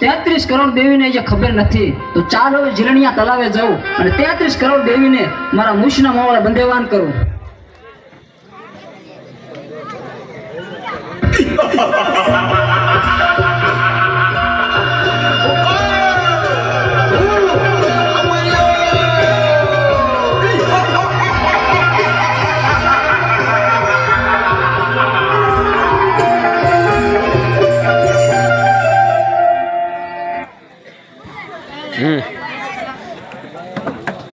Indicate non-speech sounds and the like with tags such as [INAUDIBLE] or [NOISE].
તેત્રીસ કરોડ દેવીને જે ખબર નથી, તો ચાલો જીરણિયા તલાવે જવું અને તેત્રીસ કરોડ દેવીને મારા મુશના મોવાળા બંદેવાન કરું. [LAUGHS] Mm.